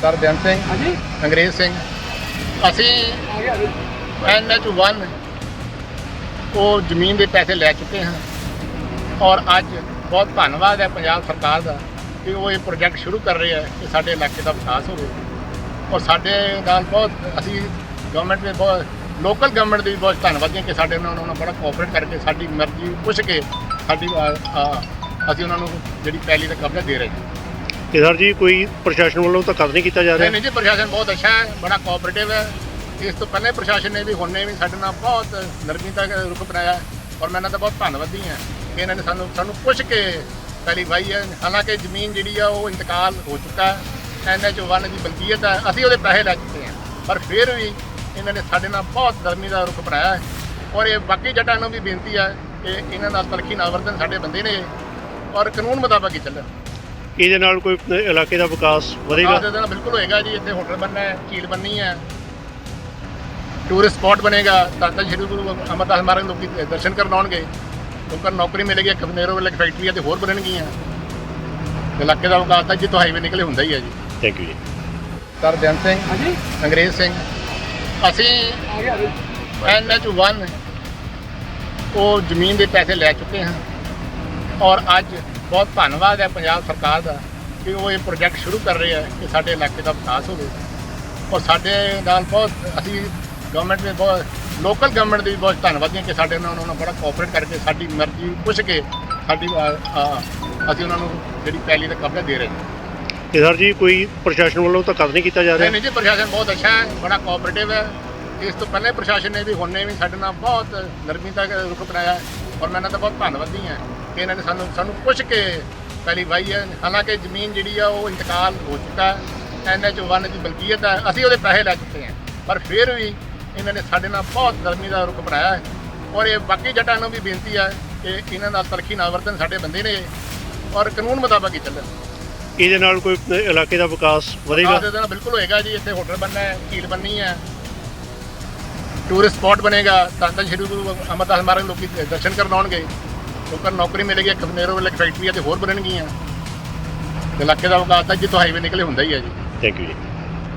Sir Beant Singh. ਹਾਂਜੀ। ਅੰਗਰੇਜ਼ ਸਿੰਘ। ਅਸੀਂ NH 1 ਉਹ ਜ਼ਮੀਨ ਦੇ ਪੈਸੇ ਲੈ ਚੁੱਕੇ ਹਾਂ। ਔਰ ਅੱਜ ਬਹੁਤ ਧੰਨਵਾਦ ਹੈ ਪੰਜਾਬ ਸਰਕਾਰ ਦਾ ਕਿ ਉਹ ਇਹ ਪ੍ਰੋਜੈਕਟ ਸ਼ੁਰੂ ਕਰ ਰਹੇ ਹੈ ਕਿ ਸਾਡੇ ਇਲਾਕੇ ਦਾ ਵਿਕਾਸ ਹੋਵੇ। ਔਰ ਸਾਡੇ ਨਾਲ ਬਹੁਤ ਅਸੀਂ ਗਵਰਨਮੈਂਟ ਦੇ ਬਹੁਤ ਲੋਕਲ ਗਵਰਨਮੈਂਟ ਦੇ ਵੀ ਬਹੁਤ ਧੰਨਵਾਦੀ ਹਾਂ ਕਿ ਸਾਡੇ ਨਾਲ ਉਹਨਾਂ ਬੜਾ ਕੋਆਪਰੇਟ ਕਰਕੇ ਸਾਡੀ ਮਰਜ਼ੀ ਪੁੱਛ ਕੇ ਸਾਡੀ ਅਸੀਂ ਉਹਨਾਂ ਨੂੰ ਜਿਹੜੀ ਪਹਿਲੀ ਦਾ ਕਬਜ਼ਾ ਦੇ ਰਹੇ ਹਾਂ। ਤੇ ਸਰ ਜੀ, ਕੋਈ ਪ੍ਰਸ਼ਾਸਨ ਵੱਲੋਂ ਧੱਕਾ ਤਾਂ ਨਹੀਂ ਕੀਤਾ ਜਾ ਨਹੀਂ ਰਿਹਾ? ਨਹੀਂ ਜੀ, ਪ੍ਰਸ਼ਾਸਨ ਬਹੁਤ ਅੱਛਾ ਹੈ, ਬੜਾ ਕੋਆਪਰੇਟਿਵ ਹੈ। ਇਸ ਤੋਂ ਪਹਿਲੇ ਪ੍ਰਸ਼ਾਸਨ ਨੇ ਵੀ, ਹੁਣੇ ਵੀ ਸਾਡੇ ਨਾਲ ਬਹੁਤ ਨਰਮੀ ਦਾ ਰੁਖ ਬਣਾਇਆ ਹੈ ਔਰ ਮੈਂ ਇਹਨਾਂ ਦਾ ਬਹੁਤ ਧੰਨਵਾਦੀ ਹਾਂ ਕਿ ਇਹਨਾਂ ਨੇ ਸਾਨੂੰ ਸਾਨੂੰ ਪੁੱਛ ਕੇ ਪਹਿਲੀ ਵਾਈ ਹੈ। ਹਾਲਾਂਕਿ ਜ਼ਮੀਨ ਜਿਹੜੀ ਆ, ਉਹ ਇੰਤਕਾਲ ਹੋ ਚੁੱਕਾ ਹੈ। ਐਨਐਚ 1 ਦੀ ਮਲਕੀਅਤ ਹੈ, ਅਸੀਂ ਉਹਦੇ ਪੈਸੇ ਲੈ ਚੁੱਕੇ ਹਾਂ। ਪਰ ਫਿਰ ਵੀ ਇਹਨਾਂ ਨੇ ਸਾਡੇ ਨਾਲ ਬਹੁਤ ਨਰਮੀ ਦਾ ਰੁਖ ਬਣਾਇਆ ਹੈ ਔਰ ਇਹ ਬਾਕੀ ਜੱਟਾਂ ਨੂੰ ਵੀ ਬੇਨਤੀ ਹੈ ਕਿ ਇਹਨਾਂ ਨਾਲ ਤਲਖੀ ਨਾ ਵਰਤਣ ਸਾਡੇ ਬੰਦੇ ਨੇ ਔਰ ਕਾਨੂੰਨ ਮੁਤਾਬਕ ਹੀ ਚੱਲਣ। ਇਹਦੇ ਨਾਲ ਕੋਈ ਇਲਾਕੇ ਦਾ ਵਿਕਾਸ ਵਧੇਗਾ? ਨਾਲ ਬਿਲਕੁਲ ਹੋਏਗਾ ਜੀ। ਇੱਥੇ ਹੋਟਲ ਬਣਨਾ ਹੈ ਝੀਲ ਬਣਨੀ ਹੈ। ਟੂਰਿਸਟ ਸਪੌਟ ਬਣੇਗਾ। ਤਾਂ ਤਾਂ ਸ਼੍ਰੀ ਗੁਰੂ ਅਮਰਦਾਸ ਮਹਾਰਾਜ ਲੋਕੀ ਦਰਸ਼ਨ ਕਰਨ ਆਉਣਗੇ। ਲੋਕਾਂ ਨੂੰ ਨੌਕਰੀ ਮਿਲੇਗੀ ਕਬਨੇਰੋ ਵਾਲੇ ਫੈਕਟਰੀਆਂ ਤੇ ਹੋਰ ਬਣਨਗੀਆਂ। ਇਲਾਕੇ ਦਾ ਵਿਕਾਸ ਤਾਂ ਜਿੱਥੋਂ ਹਾਈਵੇ ਨਿਕਲੇ ਹੁੰਦਾ ਹੀ ਹੈ ਜੀ। ਥੈਂਕ ਯੂ ਜੀ। ਸਰ ਬੇਅੰਤ ਸਿੰਘ ਹਾਂਜੀ। ਅੰਗਰੇਜ਼ ਸਿੰਘ। ਅਸੀਂ ਆ ਗਿਆ ਐਨਐਚ 1 ਉਹ ਜ਼ਮੀਨ ਦੇ ਪੈਸੇ ਲੈ ਚੁੱਕੇ ਹਾਂ। ਔਰ ਅੱਜ ਬਹੁਤ ਧੰਨਵਾਦ ਹੈ ਪੰਜਾਬ ਸਰਕਾਰ ਦਾ ਕਿ ਉਹ ਇਹ ਪ੍ਰੋਜੈਕਟ ਸ਼ੁਰੂ ਕਰ ਰਹੇ ਹੈ ਕਿ ਸਾਡੇ ਇਲਾਕੇ ਦਾ ਵਿਕਾਸ ਹੋਵੇ। ਔਰ ਸਾਡੇ ਨਾਲ ਬਹੁਤ ਅਸੀਂ ਗਵਰਨਮੈਂਟ ਦੇ ਬਹੁਤ ਲੋਕਲ ਗਵਰਨਮੈਂਟ ਦੇ ਵੀ ਬਹੁਤ ਧੰਨਵਾਦੀ ਹਾਂ ਕਿ ਸਾਡੇ ਨਾਲ ਉਹਨਾਂ ਨਾਲ ਬੜਾ ਕੋਆਪਰੇਟ ਕਰਕੇ ਸਾਡੀ ਮਰਜ਼ੀ ਪੁੱਛ ਕੇ ਸਾਡੀ ਅਸੀਂ ਉਹਨਾਂ ਨੂੰ ਜਿਹੜੀ ਪਹਿਲੀ ਦਾ ਕਬਜ਼ਾ ਦੇ ਰਹੇ ਹਾਂ। ਤੇ ਸਰ ਜੀ ਕੋਈ ਪ੍ਰਸ਼ਾਸਨ ਵੱਲੋਂ ਤਾਂ ਨਹੀਂ ਕੀਤਾ ਜਾ ਰਿਹਾ? ਨਹੀਂ ਜੀ ਪ੍ਰਸ਼ਾਸਨ ਬਹੁਤ ਅੱਛਾ ਹੈ ਬੜਾ ਕੋਆਪਰੇਟਿਵ ਹੈ। ਇਸ ਤੋਂ ਪਹਿਲੇ ਪ੍ਰਸ਼ਾਸਨ ਨੇ ਵੀ ਹੁਣੇ ਵੀ ਸਾਡੇ ਨਾਲ ਬਹੁਤ ਨਰਮੀ ਤੱਕ ਰੁਖ ਬਣਾਇਆ ਔਰ ਮੈਂ ਇਹਨਾਂ ਦਾ ਬਹੁਤ ਧੰਨਵਾਦੀ ਹਾਂ। ਕਿ ਇਹਨਾਂ ਨੇ ਸਾਨੂੰ ਸਾਨੂੰ ਪੁੱਛ ਕੇ ਪਹਿਲੀ ਵਾਈ ਹੈ। ਹਾਲਾਂਕਿ ਜ਼ਮੀਨ ਜਿਹੜੀ ਆ ਉਹ ਇੰਤਕਾਲ ਹੋ ਚੁੱਕਾ ਹੈ। ਐਨਐਚ 1 ਦੀ ਮਲਕੀਅਤ ਹੈ। ਅਸੀਂ ਉਹਦੇ ਪੈਸੇ ਲੈ ਚੁੱਕੇ ਹਾਂ। ਪਰ ਫਿਰ ਵੀ ਇਹਨਾਂ ਨੇ ਸਾਡੇ ਨਾਲ ਬਹੁਤ ਨਰਮੀ ਦਾ ਰੁਖ ਬਣਾਇਆ ਹੈ। ਔਰ ਇਹ ਬਾਕੀ ਜੱਟਾਂ ਨੂੰ ਵੀ ਬੇਨਤੀ ਹੈ ਕਿ ਇਹਨਾਂ ਨਾਲ ਤਲਖੀ ਨਾ ਵਰਤਣ ਸਾਡੇ ਬੰਦੇ ਨੇ। ਔਰ ਕਾਨੂੰਨ ਮੁਤਾਬਕ ਹੀ ਚੱਲਣ। ਇਹਦੇ ਨਾਲ ਕੋਈ ਇਲਾਕੇ ਦਾ ਵਿਕਾਸ ਵਧੇਗਾ? ਇਹਦੇ ਨਾਲ ਬਿਲਕੁਲ ਹੋਏਗਾ ਜੀ। ਇੱਥੇ ਹੋਟਲ ਬਣਨਾ ਹੈ ਝੀਲ ਬਣਨੀ ਹੈ। ਟੂਰਿਸਟ ਸਪੌਟ ਬਣੇਗਾ। ਤਾਂ ਤਾਂ ਸ਼੍ਰੀ ਗੁਰੂ ਅਮਰਦਾਸ ਮਹਾਰਾਜ ਲੋਕੀ ਦਰਸ਼ਨ ਕਰਨ ਆਉਣਗੇ ਲੋਕਾਂ ਨੂੰ ਨੌਕਰੀ ਮਿਲੇਗੀ ਕਬਨੇਰੋ ਵਾਲੇ ਫੈਕਟਰੀਆਂ ਤੇ ਹੋਰ ਬਣਨਗੀਆਂ। ਇਲਾਕੇ ਦਾ ਵਿਕਾਸ ਤਾਂ ਜਿੱਥੋਂ ਹਾਈਵੇ ਨਿਕਲੇ, ਹੁੰਦਾ ਹੀ ਹੈ ਜੀ। ਥੈਂਕ ਯੂ ਜੀ।